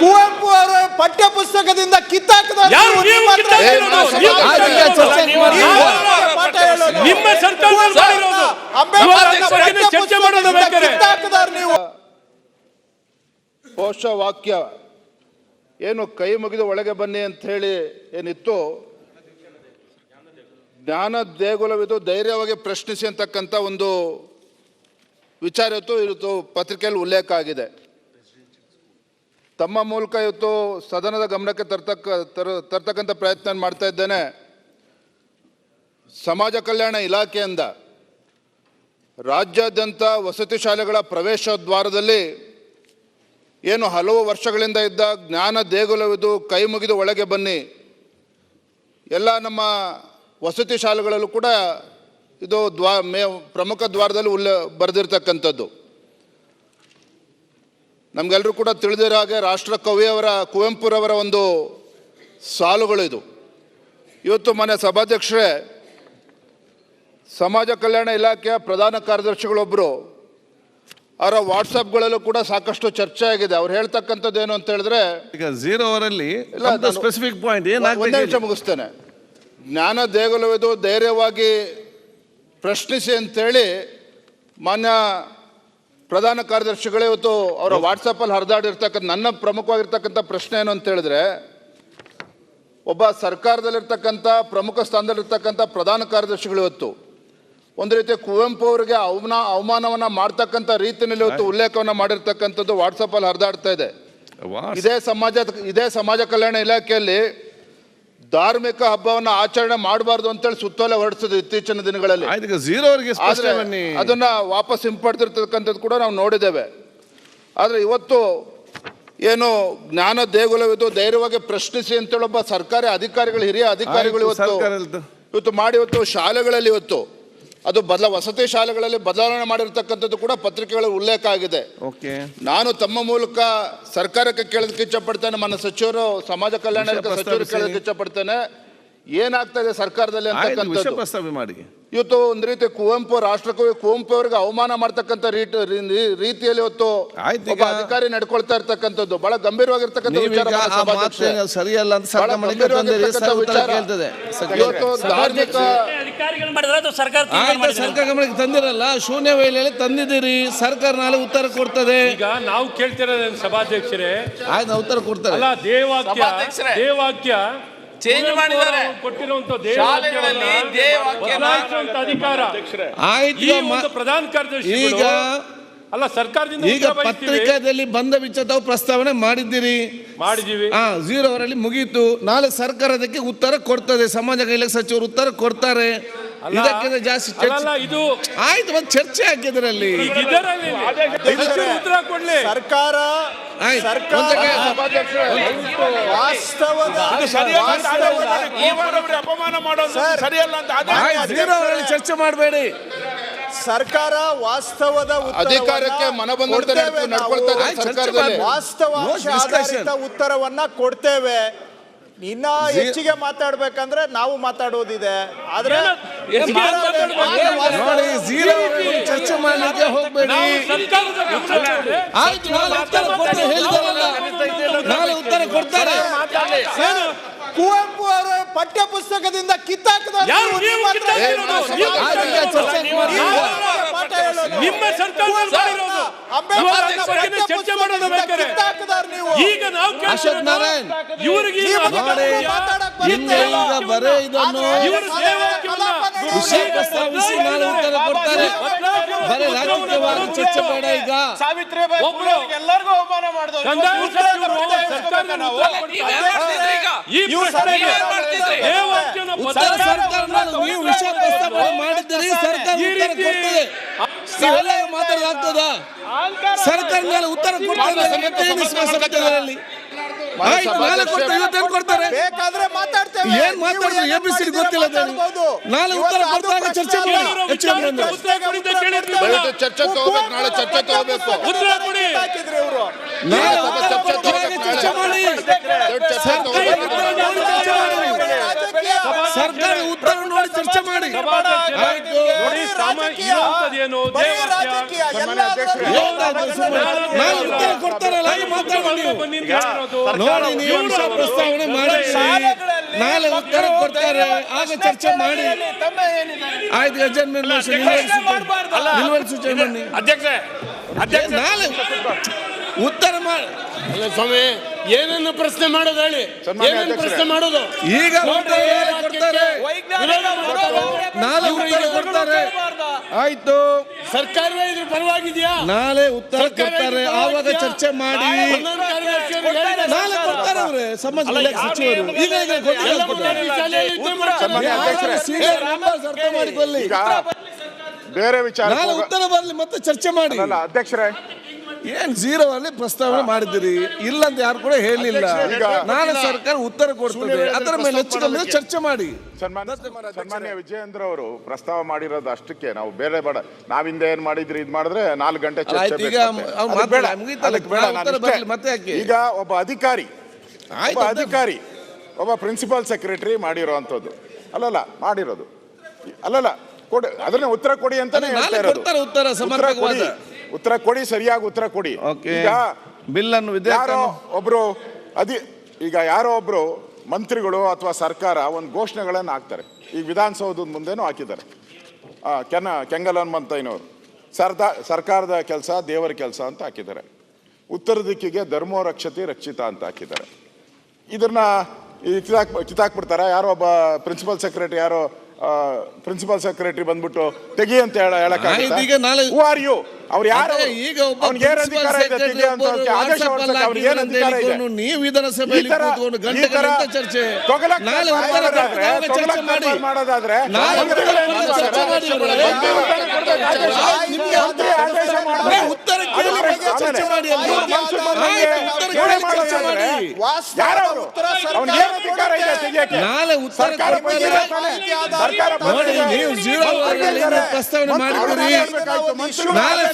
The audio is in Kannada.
ಕುವೆಂಪು ಅವರ ಪಠ್ಯ ಪುಸ್ತಕದಿಂದ ಕಿತ್ತಾಕದ ಯಾರು ನೀವು ಕಿತ್ತಾಕಿರೋದು? ನೀವು ಪಾಠ ಹೇಳೋದು. ನಿಮ್ಮ ಸರ್ಕಾರದಲ್ಲಿ ಮಾಡಿರೋದು. ಅಂಬೇಡ್ಕರ್ ಇವಾಗ ಅದ್ರ ಪಠ್ಯ ಚರ್ಚೆ ಮಾಡೋದು ಪುಸ್ತಕದಿಂದ ಬೇಕಾದ್ರೆ. ಕಿತ್ತಾಕದವ್ರು ನೀವು ಘೋಷವಾಕ್ಯ ಏನು ಕೈ ಮುಗಿದು ಒಳಗೆ ಬನ್ನಿ ಅಂತ ಹೇಳಿ ಏನಿತ್ತು ಜ್ಞಾನ ದೇಗುಲವಿದು ಧೈರ್ಯವಾಗಿ ಪ್ರಶ್ನಿಸಿ ಅಂತಕ್ಕಂಥ ಒಂದು ವಿಚಾರ ಇತ್ತು ಇವತ್ತು ಪತ್ರಿಕೆಯಲ್ಲಿ ಉಲ್ಲೇಖ ಆಗಿದೆ ತಮ್ಮ ಮೂಲಕ ಇವತ್ತು ಸದನದ ಗಮನಕ್ಕೆ ತರ್ತಕ್ಕ, ತರ, ತರ್ತಕ್ಕಂಥ ಪ್ರಯತ್ನ ಮಾಡ್ತಾ ಇದ್ದೇನೆ. ಸಮಾಜ ಕಲ್ಯಾಣ ಇಲಾಖೆಯಿಂದ ರಾಜ್ಯಾದ್ಯಂತ ವಸತಿ ಶಾಲೆಗಳ ಪ್ರವೇಶ ದ್ವಾರದಲ್ಲಿ ಏನು ಹಲವು ವರ್ಷಗಳಿಂದ ಇದ್ದ ಜ್ಞಾನ ದೇಗುಲವಿದು ಕೈ ಮುಗಿದು ಒಳಗೆ ಬನ್ನಿ. ಎಲ್ಲ ನಮ್ಮ ವಸತಿ ಶಾಲೆಗಳಲ್ಲೂ ಕೂಡ ಇದು ದ್ವಾ, ಮೇ, ಪ್ರಮುಖ ದ್ವಾರದಲ್ಲಿ ಉಲ್ಲ, ಬರೆದಿರ್ತಕ್ಕಂಥದ್ದು. ನಮಗೆಲ್ಲರೂ ಕೂಡ ತಿಳಿದಿರೋ ಹಾಗೆ ರಾಷ್ಟ್ರ ಕವಿಯವರ ಕುವೆಂಪುರವರ ಒಂದು ಸಾಲುಗಳು ಇದು ಇವತ್ತು ಮನೆ ಸಭಾಧ್ಯಕ್ಷರೇ ಸಮಾಜ ಕಲ್ಯಾಣ ಇಲಾಖೆಯ ಪ್ರಧಾನ ಕಾರ್ಯದರ್ಶಿಗಳೊಬ್ಬರು ಅವರ ವಾಟ್ಸಪ್ಗಳಲ್ಲೂ ಕೂಡ ಸಾಕಷ್ಟು ಚರ್ಚೆ ಆಗಿದೆ. ಅವ್ರು ಹೇಳ್ತಕ್ಕಂಥದ್ದು ಏನು ಅಂತ ಹೇಳಿದ್ರೆ ಈಗ ಝೀರೋ ಅವರಲ್ಲಿ ಸ್ಪೆಸಿಫಿಕ್ ಪಾಯಿಂಟ್ ಒಂದೇ ನಿಮಿಷ ಮುಗಿಸ್ತೇನೆ. ಜ್ಞಾನ ದೇಗುಲವಿದು ಧೈರ್ಯವಾಗಿ ಪ್ರಶ್ನಿಸಿ ಅಂತೇಳಿ ಮಾನ್ಯ ಪ್ರಧಾನ ಕಾರ್ಯದರ್ಶಿಗಳೇ ಇವತ್ತು ಅವರ ವಾಟ್ಸಪ್ಪಲ್ಲಿ ಹರಿದಾಡಿರ್ತಕ್ಕಂಥ ನನ್ನ ಪ್ರಮುಖವಾಗಿರ್ತಕ್ಕಂಥ ಪ್ರಶ್ನೆ ಏನು ಅಂತ ಹೇಳಿದ್ರೆ ಒಬ್ಬ ಸರ್ಕಾರದಲ್ಲಿರ್ತಕ್ಕಂಥ ಪ್ರಮುಖ ಸ್ಥಾನದಲ್ಲಿರ್ತಕ್ಕಂಥ ಪ್ರಧಾನ ಕಾರ್ಯದರ್ಶಿಗಳು ಇವತ್ತು ಒಂದು ರೀತಿ ಕುವೆಂಪು ಅವರಿಗೆ ಅವಮಾನ ಅವಮಾನವನ್ನ ಮಾಡ್ತಕ್ಕಂಥ ರೀತಿಯಲ್ಲಿ ಇವತ್ತು ಉಲ್ಲೇಖವನ್ನ ಮಾಡಿರ್ತಕ್ಕಂಥದ್ದು ವಾಟ್ಸಪ್ಪಲ್ಲಿ ಹರಿದಾಡ್ತಾ ಇದೆ. ಇದೇ ಸಮಾಜ ಇದೇ ಸಮಾಜ ಕಲ್ಯಾಣ ಇಲಾಖೆಯಲ್ಲಿ ಧಾರ್ಮಿಕ ಹಬ್ಬವನ್ನ ಆಚರಣೆ ಮಾಡಬಾರ್ದು ಅಂತೇಳಿ ಸುತ್ತೋಲೆ ಹೊರಡಿಸಿದ್ರು ಇತ್ತೀಚಿನ ದಿನಗಳಲ್ಲಿ. ಇದಕ್ಕೆ ಆದ್ರೆ ಅದನ್ನ ವಾಪಸ್ ಹಿಂಪಡೆದಿರ್ತಕ್ಕಂಥದ್ದು ಕೂಡ ನಾವು ನೋಡಿದ್ದೇವೆ. ಆದ್ರೆ ಇವತ್ತು ಏನು ಜ್ಞಾನ ದೇಗುಲವಿದು ಧೈರ್ಯವಾಗಿ ಪ್ರಶ್ನಿಸಿ ಅಂತೇಳಿ ಒಬ್ಬ ಸರ್ಕಾರಿ ಅಧಿಕಾರಿಗಳು ಹಿರಿಯ ಅಧಿಕಾರಿಗಳು ಇವತ್ತು ಇವತ್ತು ಮಾಡಿ ಇವತ್ತು ಶಾಲೆಗಳಲ್ಲಿ ಇವತ್ತು ಅದು ಬದಲ ವಸತಿ ಶಾಲೆಗಳಲ್ಲಿ ಬದಲಾವಣೆ ಮಾಡಿರ್ತಕ್ಕಂಥದ್ದು ಕೂಡ ಪತ್ರಿಕೆಗಳ ಉಲ್ಲೇಖ ಆಗಿದೆ. ಓಕೆ. ನಾನು ತಮ್ಮ ಮೂಲಕ ಸರ್ಕಾರಕ್ಕೆ ಕೇಳೋದಕ್ಕೆ ಇಚ್ಛಪಡ್ತೇನೆ ನನ್ನ ಸಚಿವರು ಸಮಾಜ ಕಲ್ಯಾಣ ಸಚಿವರು. ಕೇಳೋದಕ್ಕೆ ಇಚ್ಛಪಡ್ತೇನೆ. ಏನಾಗ್ತಾ ಇದೆ ಸರ್ಕಾರದಲ್ಲಿ ಅಂತಕ್ಕಂಥದ್ದು? ಮಾಡಿ. ಇವತ್ತು ಒಂದು ರೀತಿ ಕುವೆಂಪು ರಾಷ್ಟ್ರಕವಿ ಕುವೆಂಪು ಅವರಿಗೆ ಅವಮಾನ ಮಾಡ್ತಕ್ಕಂಥ ರೀತಿ ರೀತಿಯಲ್ಲಿ ಇವತ್ತು ಆಯ್ತು ಒಬ್ಬ ಈಗ- ಅಧಿಕಾರಿ ನಡ್ಕೊಳ್ತಾ ಇರ್ತಕ್ಕಂಥದ್ದು. ಬಹಳ ಗಂಭೀರವಾಗಿರ್ತಕ್ಕಂಥ ವಿಚಾರ. ಸರಿಯಲ್ಲ ಅಂತ. ಇವತ್ತು ಧಾರ್ಮಿಕ ಅಧಿಕಾರಿಗಳು ಮಾಡಿದ್ರೆ ಸರ್ಕಾರ ತೀರ್ಮಾನ ಆಯ್ತು ಮಾಡಿದೆ. ಸರ್ಕಾರ ಗಮನಕ್ಕೆ ತಂದಿರಲ್ಲ ಶೂನ್ಯ ವೇಳೆಯಲ್ಲಿ ತಂದಿದ್ದೀರಿ ಸರ್ಕಾರ ನಾಳೆ ಉತ್ತರ ಕೊಡ್ತದೆ ಈಗ ನಾವು ಕೇಳ್ತಿರೋದೇನು ಸಭಾಧ್ಯಕ್ಷರೇ ಆಯ್ತು ನಾವು ಉತ್ತರ ಕೊಡ್ತಾರೆ ಅಲ್ಲ ದೇವಾಕ್ಯ ಸಭಾಧ್ಯಕ್ಷರೇ, ದೇವಾಕ್ಯ ಚೇಂಜ್ ಮಾಡಿದಾರೆ ಮಾಡಿದ್ದಾರೆ. ಕೊಟ್ಟಿರುವಂತ ಶಾಲೆಗಳಲ್ಲಿ ದೇವಾಕ್ಯನ- ಅಧಿಕಾರ ಆಯ್ತು ಈ ಈಗ ಒಂದು ಪ್ರಧಾನ ಕಾರ್ಯದರ್ಶಿ ಈಗ ಅಲ್ಲ ಸರ್ಕಾರದಿಂದ ಈಗ ಪತ್ರಿಕೆಯಲ್ಲಿ ಪತ್ರಿಕಾದಲ್ಲಿ ಬಂದ ವಿಚಾರ ತಾವು ಪ್ರಸ್ತಾವನೆ ಮಾಡಿದ್ದೀರಿ. ಮಾಡಿದೀವಿ ಹಾ ಝೀರೋ ಅವರಲ್ಲಿ ಮುಗೀತು. ನಾಳೆ ಸರ್ಕಾರ ಅದಕ್ಕೆ ಉತ್ತರ ಕೊಡ್ತದೆ. ಸಮಾಜ ಕಲ್ಯಾಣ ಸಚಿವರು ಉತ್ತರ ಕೊಡ್ತಾರೆ. ಇದಕ್ಕಿಂತ ಜಾಸ್ತಿ ಚರ್ಚೆ ಇದು ಆಯ್ತು ಒಂದು ಚರ್ಚೆ ಹಾಕಿದ್ರಲ್ಲಿ ಇದರಲ್ಲಿ. ಉತ್ತರ ಕೊಡ್ಲಿ. ಸರ್ಕಾರ ಸರ್ಕಾರ ಒಂದಕ್ಕೆ ಸಭಾಧ್ಯಕ್ಷರೇ ವಾಸ್ತವದ ಅಪಮಾನ ಮಾಡೋದು ಸರ್, ಸರಿಯಲ್ಲ ಅಂತ ಚರ್ಚೆ ಮಾಡಬೇಡಿ. ಸರ್ಕಾರ ವಾಸ್ತವದ ಅಧಿಕಾರಕ್ಕೆ ಮನಬಂದಂತೆ ನಡ್ಕೊಳ್ತಾ ಸರ್ಕಾರದಲ್ಲಿ. ವಾಸ್ತವಾಂಶ ಆಧಾರಿತ ಉತ್ತರವನ್ನ ಕೊಡ್ತೇವೆ. ಇನ್ನ ಹೆಚ್ಚಿಗೆ ಮಾತಾಡ್ಬೇಕಂದ್ರೆ ನಾವು ಮಾತಾಡೋದಿದೆ. ಆದ್ರೆ ಚರ್ಚೆ ಮಾಡಲಿಕ್ಕೆ ಹೋಗ್ಬೇಡಿ. ಆಯ್ತು ನಾಳೆ ಉತ್ತರ ಕೊಡ್ತಾರೆ. ಕುವೆಂಪು ಅವರ ಪಠ್ಯ ಪುಸ್ತಕದಿಂದ ಕಿತ್ತಾಕದ ನಿಮ್ಮ ಸರ್ಕಾರ ಚರ್ಚೆ ಮಾಡೋದು ಬೇಕಾದ್ರೆ. ಈಗ ನಾವು ಅಶೋಕ್ ನಾರಾಯಣ್ ಇವರಿಗೆ ಬರೇ ಇದನ್ನು ಇವರು ಸೇವಾಕ್ಯವನ್ನ ವಿಷಯ ಪ್ರಸ್ತಾವಿಸಿ ನಾಳೆ ಉತ್ತರ ಕೊಡ್ತಾರೆ. ಬರೀ ರಾಜಕೀಯವಾಗಿ ಚರ್ಚೆ ಬೇಡ ಈಗ. ಎಲ್ಲರಿಗೂ ಅವಮಾನ ಮಾಡಿದ್ರು ನೀವು ವಿಷಯ ಪ್ರಸ್ತಾಪನೆ ಮಾಡಿದ್ದೀರಿ ಸರ್ಕಾರ ಉತ್ತರ ಕೊಡ್ತದೆ. ನೀವೆಲ್ಲ ಮಾತಾಡಲಾಗ್ತದ ಸರ್ಕಾರ ಮೇಲೆ ಉತ್ತರ ಕೊಡ್ತಾರೆ ಕೊಡ್ತಾರೆ ಏನ್ ಮಾತಾಡ್ತಾರೆ ನೀವು ಎ ಬಿ ಸಿ ಗೊತ್ತಿಲ್ಲ. ನಾಳೆ ಉತ್ತರ ಅದು ಚರ್ಚೆ ಚರ್ಚೆ ತಗೋಬೇಕು. ನಾಳೆ ಚರ್ಚೆ ತಗೋಬೇಕು. ನಾಳೆ ಚರ್ಚೆ ಮಾಡಿ. ಸರ್ಕಾರ ಉತ್ತರ ನೋಡಿ ಚರ್ಚೆ ಮಾಡಿ. ಮಾಡಿ ನಾನು ಉತ್ತರ ಕೊಡ್ತಾರಲ್ಲ. ನೋಡಿ ನೀವು ಪ್ರಸ್ತಾವನೆ ಮಾಡಿದ್ದೀರಿ ನಾಳೆ ಉತ್ತರ ಕೊಡ್ತಾರೆ. ಆಗ ಚರ್ಚೆ ಮಾಡಿ. ತಮ್ಮ ಏನಿದೆ? ಆಯ್ತು ಅಜೆಂಡ್ಮೆಂಟ್ ನಿಲುವಳಿ ಸೂಚನೆ ಬನ್ನಿ. ಅಧ್ಯಕ್ಷೆ ಅಧ್ಯಕ್ಷ ನಾಳೆ ಉತ್ತರ ಮಾಡಿ ಸ್ವಾಮಿ ಏನನ್ನು ಪ್ರಶ್ನೆ ಮಾಡೋದು ಹೇಳಿ? ಏನನ್ನು ಪ್ರಶ್ನೆ ಮಾಡೋದು? ಈಗ ಕೊಡ್ತಾರೆ. ಆಯ್ತು. ಸರ್ಕಾರವೇ ಇದ್ರ ಪರವಾಗಿದೆಯಾ? ನಾಳೆ ಉತ್ತರ ಕೊಡ್ತಾರೆ. ಆವಾಗ ಚರ್ಚೆ ಮಾಡಿ. ನಾಳೆ ಕೊಡ್ತಾರೆ ಅವ್ರೆ ಸಮಾಜ ಸಚಿವರು. ಈಗ ಅರ್ಥ ಮಾಡಿಕೊಳ್ಳಿ. ಬೇರೆ ವಿಚಾರ ನಾಳೆ ಉತ್ತರ ಬರಲಿ ಮತ್ತೆ ಚರ್ಚೆ ಮಾಡಿ. ಅಧ್ಯಕ್ಷರೇ. ಏನ್ ಜೀರೋ ಅಲ್ಲಿ ಪ್ರಸ್ತಾವನೆ ಮಾಡಿದಿರಿ ಇಲ್ಲ ಅಂತ ಯಾರು ಕೂಡ ಹೇಳಿಲ್ಲ. ಈಗ- ನಾಳೆ ಸರ್ಕಾರ ಉತ್ತರ ಕೊಡ್ತದೆ. ಅದರ ಮೇಲೆ ಹೆಚ್ಚು ಕಮ್ಮಿ ಚರ್ಚೆ ಮಾಡಿ. ಸನ್ಮಾನ್ಯ ಸನ್ಮಾನ್ಯ ವಿಜಯೇಂದ್ರ ಅವರು ಪ್ರಸ್ತಾವ ಮಾಡಿರೋದು ಅಷ್ಟಕ್ಕೆ. ನಾವು ಬೇರೆ ಬೇಡ. ನಾವಿಂದ ಏನ್ ಮಾಡಿದ್ರಿ ಇದ್ ಮಾಡಿದ್ರೆ ನಾಲ್ಕು ಗಂಟೆ ಚರ್ಚೆ ಆಯ್ತು, ಈಗ ನಾನು ಒಬ್ಬ ಅಧಿಕಾರಿ ಆಯ್ತು, ಅಧಿಕಾರಿ ಒಬ್ಬ ಪ್ರಿನ್ಸಿಪಾಲ್ ಸೆಕ್ರೆಟರಿ ಮಾಡಿರೋವಂಥದ್ದು ಅಲ್ಲಲ್ಲ ಮಾಡಿರೋದು. ಅಲ್ಲಲ್ಲ ಕೊಡಿ ಅದನ್ನ ಉತ್ತರ ಕೊಡಿ ಅಂತಾನೆ ಹೇಳ್ತಾ ಇರೋದು. ಉತ್ತರ ಉತ್ತರ. ಕೊಡಿ ಸರಿಯಾಗಿ ಉತ್ತರ ಕೊಡಿ. ಈಗ ಬಿಲ್ ಅನ್ನು ಯಾರೋ ವಿಧೇಯಕ ಒಬ್ರು ಅದಿ ಈಗ ಯಾರೋ ಒಬ್ರು ಮಂತ್ರಿಗಳು ಅಥವಾ ಸರ್ಕಾರ ಒಂದು ಘೋಷಣೆಗಳನ್ನು ಹಾಕ್ತಾರೆ. ಈಗ ವಿಧಾನಸೌಧದ ಮುಂದೇನು ಹಾಕಿದ್ದಾರೆ. ಆ, ಕೆನ ಕೆಂಗಲ್ ಹನುಮಂತಯ್ಯನವರು ಸರ್ದಾ ಸರ್ಕಾರದ ಕೆಲಸ ದೇವರ ಕೆಲಸ ಅಂತ ಹಾಕಿದ್ದಾರೆ. ಉತ್ತರ ದಿಕ್ಕಿಗೆ ಧರ್ಮೋ ರಕ್ಷತೆ ರಕ್ಷಿತ ಅಂತ ಹಾಕಿದ್ದಾರೆ. ಇದನ್ನ ಈ ಕಿತಾಕ್ ಕಿತಾಕ್ಬಿಡ್ತಾರೆ ಯಾರೋ ಒಬ್ಬ ಪ್ರಿನ್ಸಿಪಲ್ ಸೆಕ್ರೆಟರಿ ಯಾರೋ ಪ್ರಿನ್ಸಿಪಲ್ ಸೆಕ್ರೆಟರಿ ಬಂದ್ಬಿಟ್ಟು ತೆಗಿ ಅಂತ ಹೇಳ ಆಯ್ತು, ಈಗ ನಾಳೆ- ಹೂ ಆರ್ ಯು ಅವ್ರು ಯಾರು? ಈಗ ಅವ್ನಿಗೆ ಅಧಿಕಾರ ಇದೆ ತೆಗಿ ಅಂತ ಆದೇಶ ಹೊರಡ್ಸಕ್ಕೆ ಅವ್ರಿಗೆ ಏನ್ ಅಧಿಕಾರ ಇದೆ? ನೀವು ವಿಧಾನಸಭೆಯಲ್ಲಿ ಕೂತ್ಕೊಂಡು ಗಂಟೆ ಗಂಟೆ ಚರ್ಚೆ ನಾಳೆ ಮಾಡೋದಾದ್ರೆ, ನಾಳೆ ಚರ್ಚೆ ಮಾಡಿ ಉತ್ತರ ಕೇಳಿ ಬಗ್ಗೆ ಚರ್ಚೆ ಮಾಡಿ? ನಾಳೆ ಉತ್ತರ ಸರ್ಕಾರ ಕೊಡ್ತಾರೆ. ಸರ್ಕಾರ ನೋಡಿ. ನೀವು ಜೀರೋ. ಪ್ರಸ್ತಾವನೆ ಮಾಡಿಕೊಡಿ ನಾಳೆ